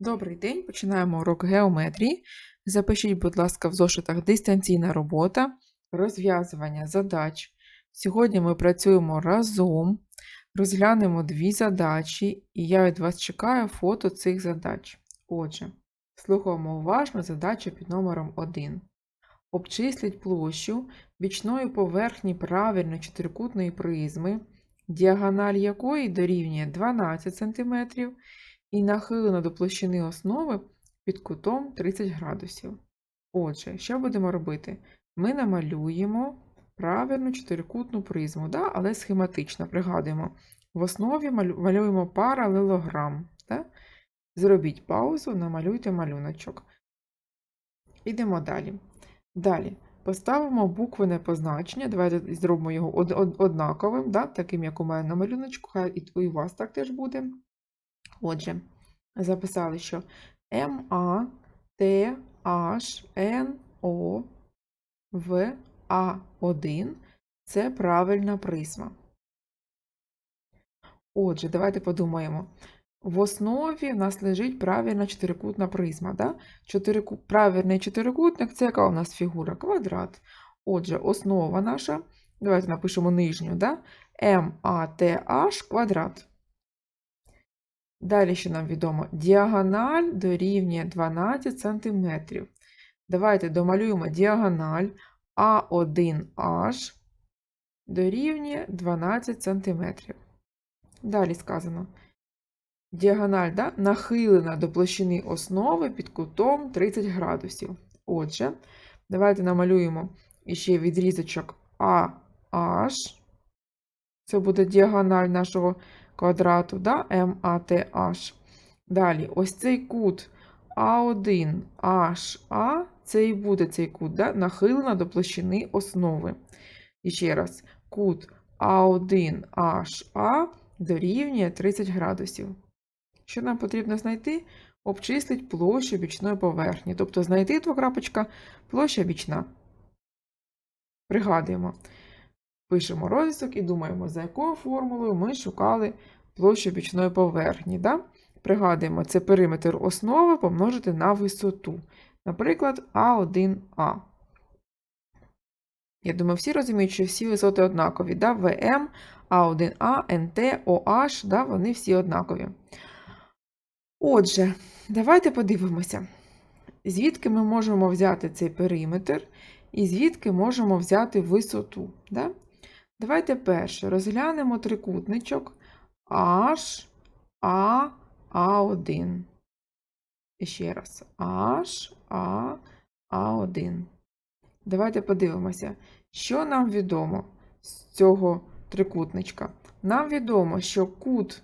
Добрий день, починаємо урок геометрії. Запишіть, будь ласка, в зошитах дистанційна робота, розв'язування задач. Сьогодні ми працюємо разом, розглянемо дві задачі, і я від вас чекаю фото цих задач. Отже, слухаємо уважно задачу під номером 1. Обчисліть площу бічної поверхні правильно чотирикутної призми, діагональ якої дорівнює 12 см, і нахилено до площини основи під кутом 30 градусів. Отже, що будемо робити? Ми намалюємо правильну чотирикутну призму, да? але схематично, пригадуємо. В основі малюємо паралелограм. Да? Зробіть паузу, намалюйте малюночок. Ідемо далі. Далі. Поставимо буквене позначення. Давайте зробимо його од- од- однаковим, да? таким, як у мене на малюночку, хай і у вас так теж буде. Отже, записали, що МА, Т, H, Н, О, В, А1 це правильна призма. Отже, давайте подумаємо. В основі в нас лежить правильна чотирикутна призма. Да? Чотирику... Правильний чотирикутник це яка у нас фігура? Квадрат. Отже, основа наша, давайте напишемо нижню, да? МАТH квадрат. Далі, що нам відомо, діагональ дорівнює 12 см. Давайте домалюємо діагональ А1H дорівнює 12 см. Далі сказано. Діагональ да, нахилена до площини основи під кутом 30 градусів. Отже, давайте намалюємо іще відрізочок AH. Це буде діагональ нашого квадрату, да? MATH. Далі, ось цей кут А1HA, це і буде цей кут, да? нахилена до площини основи. І ще раз, кут А1HA дорівнює 30 градусів. Що нам потрібно знайти? Обчислить площу бічної поверхні. Тобто знайти двокрапочка площа бічна. Пригадуємо. Пишемо розв'язок і думаємо, за якою формулою ми шукали площу бічної поверхні. Да? Пригадуємо, це периметр основи помножити на висоту. Наприклад, А1А. Я думаю, всі розуміють, що всі висоти однакові. Да? ВМ, А1А, НТ, ОH, да? вони всі однакові. Отже, давайте подивимося, звідки ми можемо взяти цей периметр і звідки можемо взяти висоту. Да? Давайте перше розглянемо трикутничок H, A, A1. І ще раз. H, A, A1. Давайте подивимося, що нам відомо з цього трикутничка. Нам відомо, що кут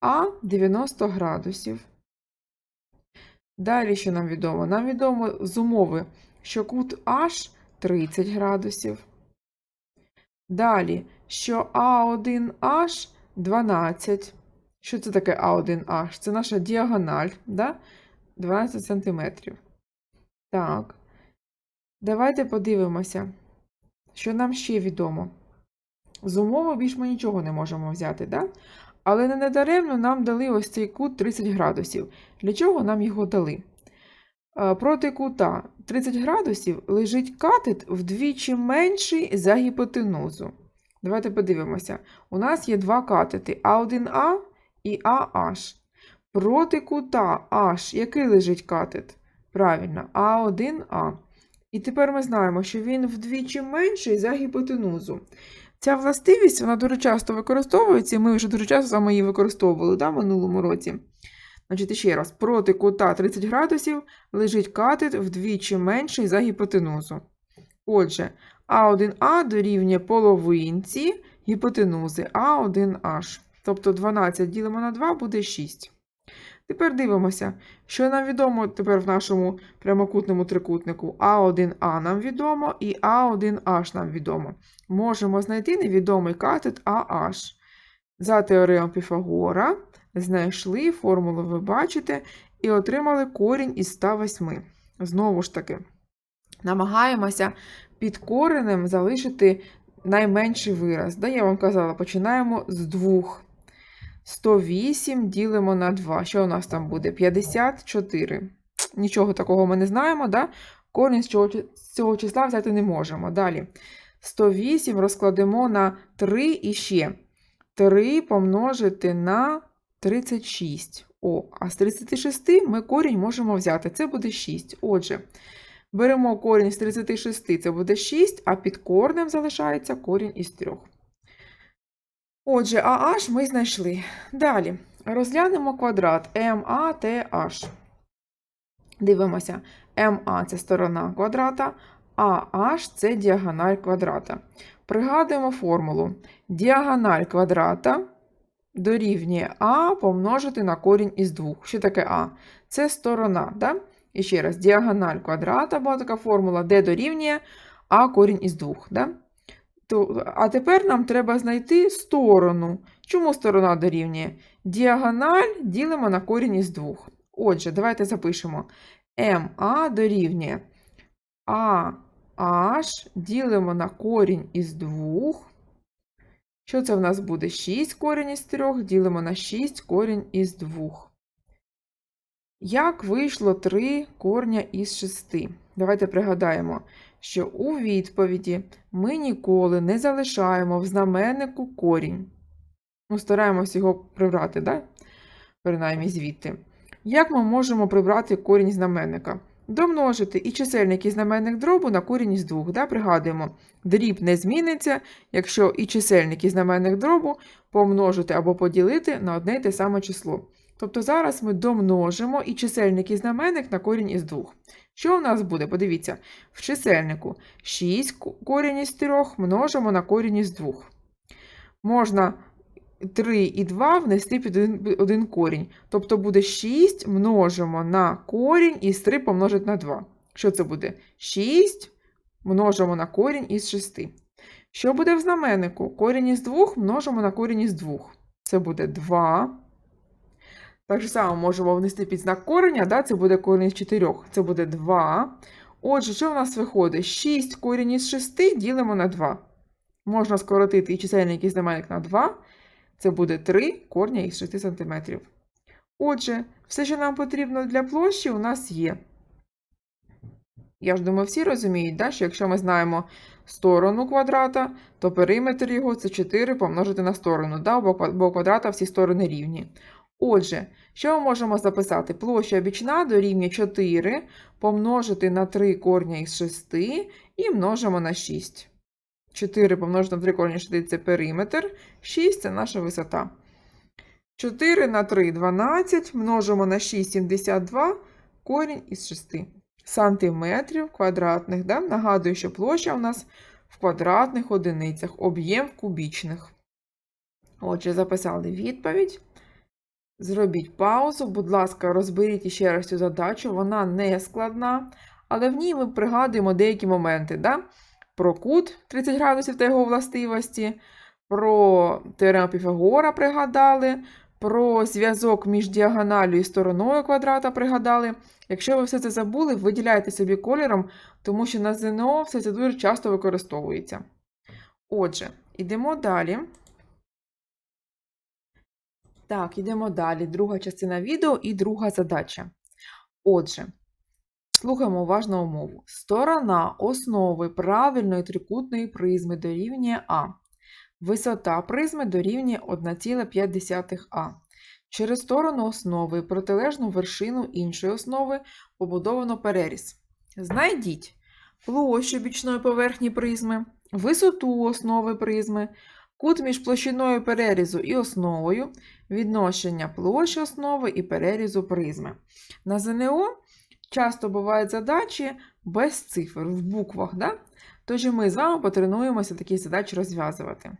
А 90 градусів. Далі, що нам відомо? Нам відомо з умови, що кут H 30 градусів. Далі, що А1H 12. Що це таке А1H? Це наша діагональ, да? 12 см. Так. Давайте подивимося, що нам ще відомо. З умови більш ми нічого не можемо взяти, да? але не недаремно нам дали ось цей кут 30 градусів. Для чого нам його дали? Е, Проти кута 30 градусів лежить катет вдвічі менший за гіпотенузу. Давайте подивимося. У нас є два катети А1А і АH. Проти кута H, який лежить катет? Правильно, А1А. І тепер ми знаємо, що він вдвічі менший за гіпотенузу. Ця властивість вона дуже часто використовується, ми вже дуже часто саме її використовували да, в минулому році. Значить, ще раз, проти кута 30 градусів лежить катет вдвічі менший за гіпотенузу. Отже, А1А дорівнює половинці гіпотенузи А1H. Тобто 12 ділимо на 2 буде 6. Тепер дивимося, що нам відомо тепер в нашому прямокутному трикутнику. А1А нам відомо і А1H нам відомо. Можемо знайти невідомий катет AH. За теоремою Піфагора знайшли формулу, ви бачите, і отримали корінь із 108. Знову ж таки, намагаємося під коренем залишити найменший вираз. Да, я вам казала, починаємо з двох. 108 ділимо на 2. Що у нас там буде? 54. Нічого такого ми не знаємо, да? Корінь з цього, з цього числа взяти не можемо. Далі. 108 розкладемо на 3 і ще. 3 помножити на 36. О, а з 36 ми корінь можемо взяти. Це буде 6. Отже, беремо корінь з 36, це буде 6, а під корнем залишається корінь із 3. Отже, AH ми знайшли. Далі розглянемо квадрат MATH. Дивимося, MA це сторона квадрата, а це діагональ квадрата. Пригадуємо формулу. Діагональ квадрата дорівнює А помножити на корінь із 2. Що таке А? Це сторона. Да? І ще раз, діагональ квадрата була така формула, де дорівнює А корінь із 2. Да? А тепер нам треба знайти сторону. Чому сторона дорівнює? Діагональ ділимо на корінь із 2. Отже, давайте запишемо. МА дорівнює AH ділимо на корінь із 2. Що це в нас буде? 6 корінь із 3 ділимо на 6 корінь із 2. Як вийшло 3 корня із 6? Давайте пригадаємо, що у відповіді ми ніколи не залишаємо в знаменнику корінь. Ну, стараємось його прибрати, да? принаймні звідти. Як ми можемо прибрати корінь знаменника? Домножити і чисельник і дробу на корінь із двох. Да? Пригадуємо, дріб не зміниться, якщо і чисельник і знаменник дробу помножити або поділити на одне й те саме число. Тобто зараз ми домножимо і чисельник і знаменник на корінь із двох. Що у нас буде? Подивіться, в чисельнику 6 корінь із 3 множимо на корінь із 2. Можна 3 і 2 внести під один, корінь. Тобто буде 6 множимо на корінь із 3 помножити на 2. Що це буде? 6 множимо на корінь із 6. Що буде в знаменнику? Корінь із 2 множимо на корінь із 2. Це буде 2. Так само можемо внести під знак кореня, да? це буде корінь із 4. Це буде 2. Отже, що в нас виходить? 6 корінь із 6 ділимо на 2. Можна скоротити і чисельник і знаменник на 2. Це буде 3 корня із 6 см. Отже, все, що нам потрібно для площі, у нас є. Я ж думаю, всі розуміють, да, що якщо ми знаємо сторону квадрата, то периметр його це 4 помножити на сторону, да, бо у квадрата всі сторони рівні. Отже, що ми можемо записати? Площа бічна дорівнює 4 помножити на 3 корня із 6 і множимо на 6. 4 помножити на 3 корня 6 – це периметр, 6 – це наша висота. 4 на 3 – 12, множимо на 6 – 72, корінь із 6 сантиметрів квадратних. Да? Нагадую, що площа у нас в квадратних одиницях, об'єм в кубічних. Отже, записали відповідь. Зробіть паузу, будь ласка, розберіть іще раз цю задачу, вона не складна, але в ній ми пригадуємо деякі моменти. Да? Про кут 30 градусів та його властивості, про теорему Піфагора пригадали, про зв'язок між діагоналю і стороною квадрата пригадали. Якщо ви все це забули, виділяйте собі кольором, тому що на ЗНО все це дуже часто використовується. Отже, йдемо далі. Так, йдемо далі. Друга частина відео і друга задача. Отже, слухаємо уважно умову. Сторона основи правильної трикутної призми дорівнює А. Висота призми дорівнює 1,5 А. Через сторону основи протилежну вершину іншої основи побудовано переріз. Знайдіть площу бічної поверхні призми, висоту основи призми, кут між площиною перерізу і основою, відношення площі основи і перерізу призми. На ЗНО часто бувають задачі без цифр, в буквах. Да? Тож ми з вами потренуємося такі задачі розв'язувати.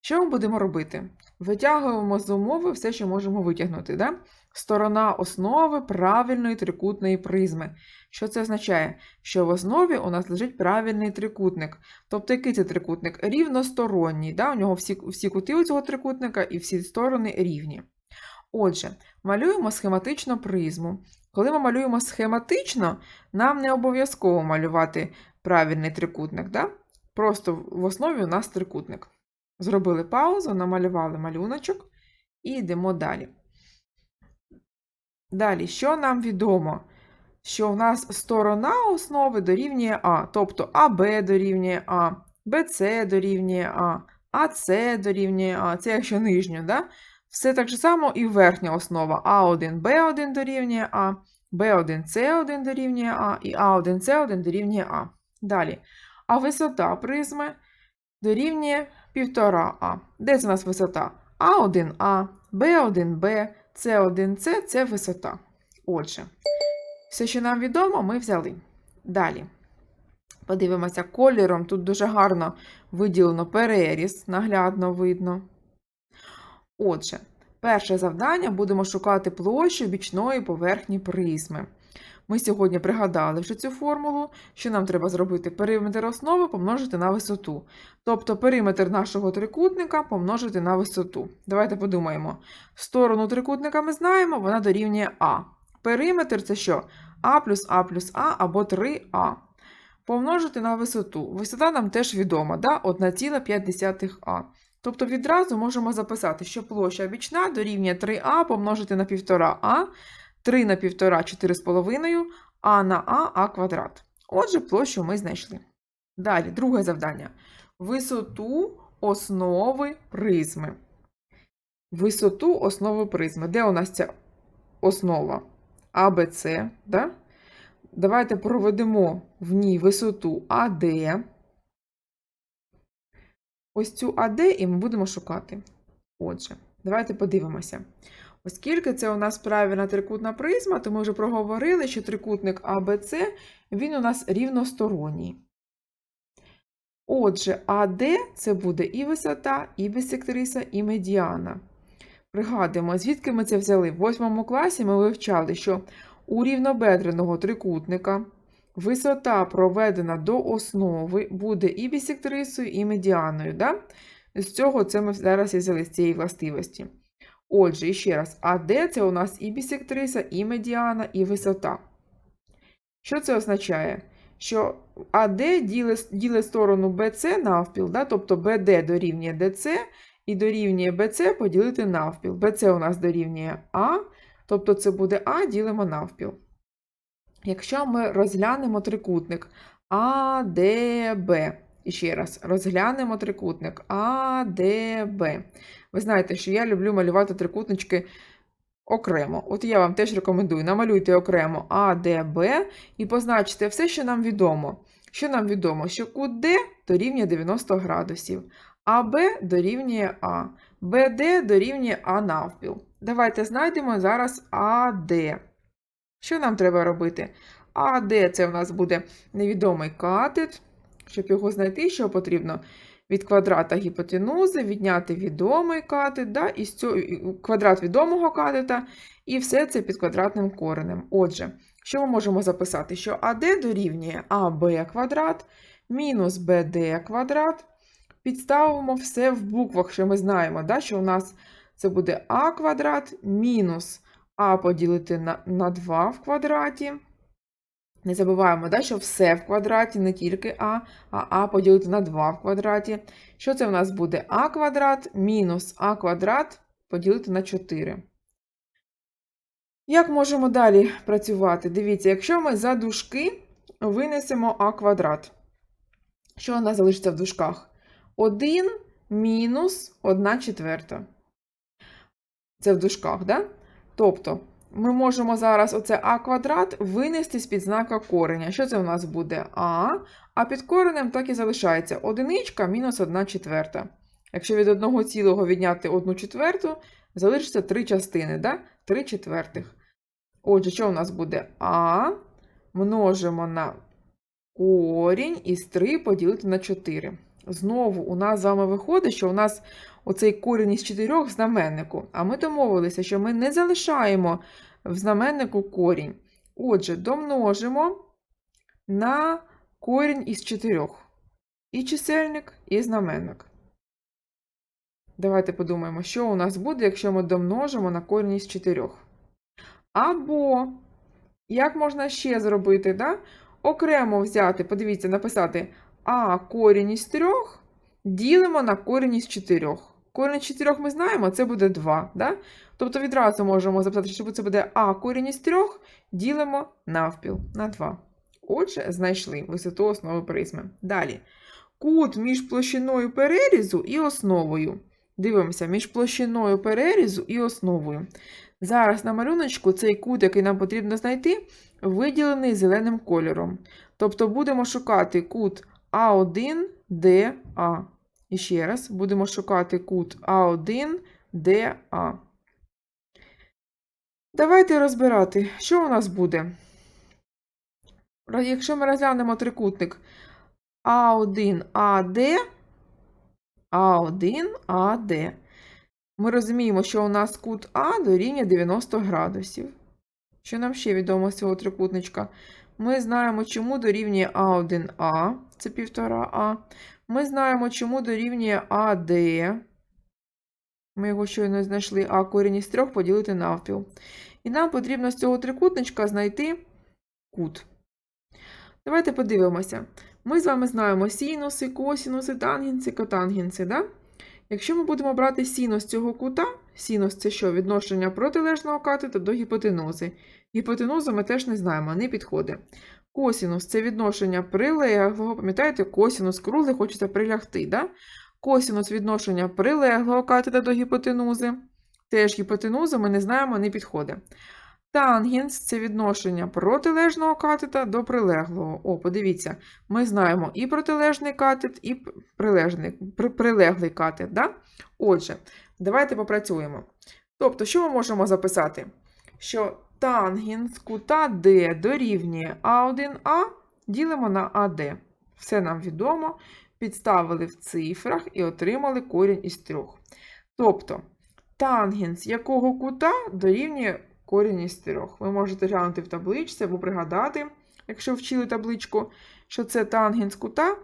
Що ми будемо робити? Витягуємо з умови все, що можемо витягнути. Да? Сторона основи правильної трикутної призми. Що це означає? Що в основі у нас лежить правильний трикутник. Тобто, який це трикутник? Рівносторонній. Да? У нього всі, всі кути у цього трикутника і всі сторони рівні. Отже, малюємо схематично призму. Коли ми малюємо схематично, нам не обов'язково малювати правильний трикутник. Да? Просто в основі у нас трикутник. Зробили паузу, намалювали малюночок І йдемо далі. Далі, що нам відомо? Що у нас сторона основи дорівнює А, тобто АБ дорівнює А, БЦ дорівнює А, АС дорівнює А, це якщо нижню, да? Все так же само і верхня основа А1, Б1 дорівнює А, Б1, С1 дорівнює А і А1, С1 дорівнює А. Далі. А висота призми дорівнює 1,5А. Де це у нас висота? А1А, Б1Б, С1С це висота. Отже, все, що нам відомо, ми взяли. Далі. Подивимося, кольором тут дуже гарно виділено переріз, наглядно видно. Отже, перше завдання будемо шукати площу бічної поверхні призми. Ми сьогодні пригадали вже цю формулу, що нам треба зробити периметр основи помножити на висоту. Тобто периметр нашого трикутника помножити на висоту. Давайте подумаємо. Сторону трикутника ми знаємо, вона дорівнює А. Периметр це що? А плюс А плюс А або 3А. Помножити на висоту. Висота нам теж відома, да? 1,5А. Тобто відразу можемо записати, що площа бічна дорівнює 3А помножити на 1,5А, 3 на 1,5 4,5, а на А А квадрат. Отже, площу ми знайшли. Далі, друге завдання. Висоту основи призми. Висоту основи призми. Де у нас ця основа? АБЦ, да? Давайте проведемо в ній висоту АД. Ось цю АД і ми будемо шукати. Отже, давайте подивимося. Оскільки це у нас правильна трикутна призма, то ми вже проговорили, що трикутник АБЦ він у нас рівносторонній. Отже, АД це буде і висота, і бісектриса, і медіана. Пригадуємо, звідки ми це взяли? В 8 класі ми вивчали, що у рівнобедреного трикутника висота, проведена до основи, буде і бісектрисою, і медіаною. Да? З цього це ми зараз і взяли з цієї властивості. Отже, ще раз, АД це у нас і бісектриса, і медіана, і висота. Що це означає? Що АД ділить, сторону BC навпіл, да? тобто BD дорівнює DC, і дорівнює BC поділити навпіл. BC у нас дорівнює А, тобто це буде А ділимо навпіл. Якщо ми розглянемо трикутник АДБ, і ще раз, розглянемо трикутник АДБ. Ви знаєте, що я люблю малювати трикутнички окремо. От я вам теж рекомендую, намалюйте окремо АДБ і позначте все, що нам відомо. Що нам відомо? Що кут дорівнює 90 градусів, АБ дорівнює А, БД дорівнює А навпіл. Давайте знайдемо зараз АД. Що нам треба робити? АД це у нас буде невідомий катет. Щоб його знайти, що потрібно? Від квадрата гіпотенузи відняти відомий катет, да, і цього, квадрат відомого катета, і все це під квадратним коренем. Отже, що ми можемо записати? Що АД дорівнює АБ квадрат мінус БД квадрат. Підставимо все в буквах, що ми знаємо, да, що у нас це буде А квадрат мінус А поділити на, на 2 в квадраті. Не забуваємо, да, що все в квадраті, не тільки А, а А поділити на 2 в квадраті. Що це в нас буде? А квадрат мінус А квадрат поділити на 4. Як можемо далі працювати? Дивіться, якщо ми за дужки винесемо А квадрат. Що у нас залишиться в дужках? 1 мінус 1 четверта. Це в дужках, да? Тобто, ми можемо зараз оце а квадрат винести з-під знака кореня. Що це у нас буде А? А під коренем так і залишається одиничка мінус 1 четверта. Якщо від одного цілого відняти 1 четверту, залишиться 3 частини, да? 3 четвертих. Отже, що у нас буде А? Множимо на корінь із 3 поділити на 4. Знову у нас з вами виходить, що у нас оцей корінь із 4 в знаменнику. А ми домовилися, що ми не залишаємо в знаменнику корінь. Отже, домножимо на корінь із 4. І чисельник, і знаменник. Давайте подумаємо, що у нас буде, якщо ми домножимо на корінь із 4. Або, як можна ще зробити, да? окремо взяти, подивіться, написати А корінь із 3 ділимо на корінь із 4. Корінь 4 ми знаємо, це буде 2. Да? Тобто відразу можемо записати, що це буде а корінь із 3 ділимо навпіл на 2. Отже, знайшли висоту основи призми. Далі. Кут між площиною перерізу і основою. Дивимося, між площиною перерізу і основою. Зараз на малюночку цей кут, який нам потрібно знайти, виділений зеленим кольором. Тобто будемо шукати кут А1ДА. І ще раз будемо шукати кут А1ДА. Давайте розбирати, що у нас буде. Якщо ми розглянемо трикутник А1АД, А1АД, ми розуміємо, що у нас кут А дорівнює 90 градусів. Що нам ще відомо з цього трикутничка? Ми знаємо, чому дорівнює А1А, це 1,5А. Ми знаємо, чому дорівнює АД. Ми його щойно знайшли, а корінь із 3 поділити навпіл. І нам потрібно з цього трикутничка знайти кут. Давайте подивимося. Ми з вами знаємо синуси, косінуси, тангенси, котангенси. Да? Якщо ми будемо брати синус цього кута, синус це що? Відношення протилежного катета до гіпотенузи. Гіпотенузу ми теж не знаємо, не підходить. Косінус це відношення прилеглого. Пам'ятаєте, косінус круглий хочеться прилягти. Да? Косінус відношення прилеглого катета до гіпотенузи. Теж гіпотенузу ми не знаємо, не підходить. Тангенс це відношення протилежного катета до прилеглого. О, подивіться, ми знаємо і протилежний катет, і прилежний, при- прилеглий катет. Да? Отже, давайте попрацюємо. Тобто, що ми можемо записати? Що тангенс кута D дорівнює А1А ділимо на АД. Все нам відомо. Підставили в цифрах і отримали корінь із трьох. Тобто, тангенс якого кута дорівнює корінь із трьох. Ви можете глянути в табличці або пригадати, якщо вчили табличку, що це тангенс кута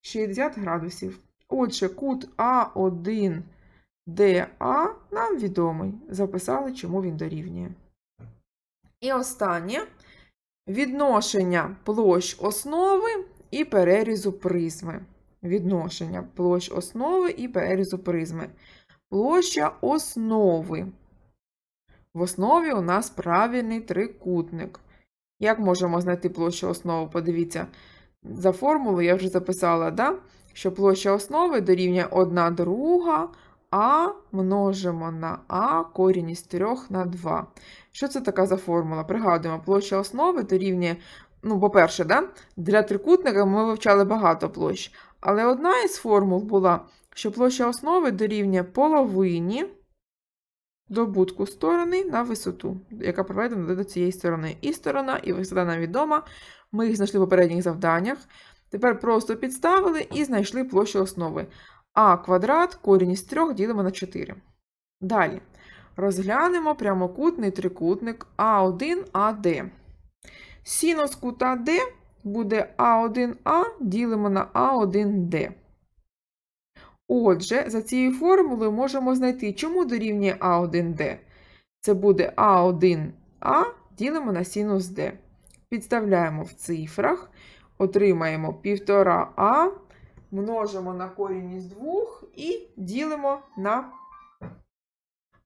60 градусів. Отже, кут А1 ДА нам відомий. Записали, чому він дорівнює. І останнє відношення площ основи і перерізу призми. Відношення площ основи і перерізу призми. Площа основи. В основі у нас правильний трикутник. Як можемо знайти площу основи? Подивіться, за формулу я вже записала, да? що площа основи дорівнює 1 друга, а множимо на а корінь із 3 на 2. Що це така за формула? Пригадуємо, площа основи дорівнює, ну, по-перше, да? для трикутника ми вивчали багато площ. Але одна із формул була, що площа основи дорівнює половині добутку сторони на висоту, яка проведена до цієї сторони. І сторона, і висота нам відома. Ми їх знайшли в попередніх завданнях. Тепер просто підставили і знайшли площу основи. А квадрат корінь із 3 ділимо на 4. Далі. Розглянемо прямокутний трикутник А1АД. Синус кута D буде А1А ділимо на А1D. Отже, за цією формулою можемо знайти, чому дорівнює А1D. Це буде А1А ділимо на синус D. Підставляємо в цифрах, отримаємо 1,5А, множимо на корінь із 2 і ділимо на.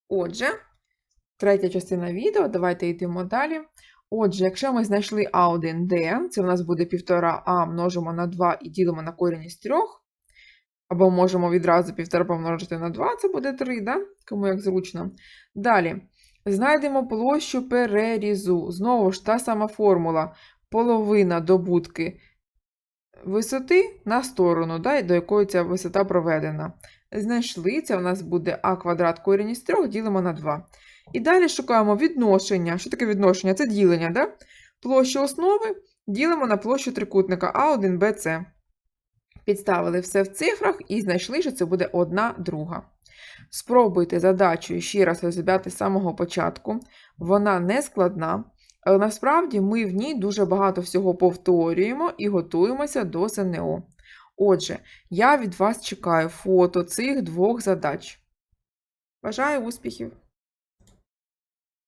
Отже, третя частина відео, давайте йдемо далі. Отже, якщо ми знайшли А1D, це у нас буде 1,5А множимо на 2 і ділимо на корінь із 3. Або можемо відразу 1,5 помножити на 2, це буде 3, да? кому як зручно. Далі. Знайдемо площу перерізу. Знову ж та сама формула. Половина добутки висоти на сторону, да, до якої ця висота проведена. Знайшли, це у нас буде а квадрат корінь із 3, ділимо на 2. І далі шукаємо відношення. Що таке відношення? Це ділення. Да? Площу основи ділимо на площу трикутника А1БЦ. Підставили все в цифрах і знайшли, що це буде 1 друга. Спробуйте задачу ще раз розглядати з самого початку. Вона не складна, насправді ми в ній дуже багато всього повторюємо і готуємося до ЗНО. Отже, я від вас чекаю фото цих двох задач. Бажаю успіхів!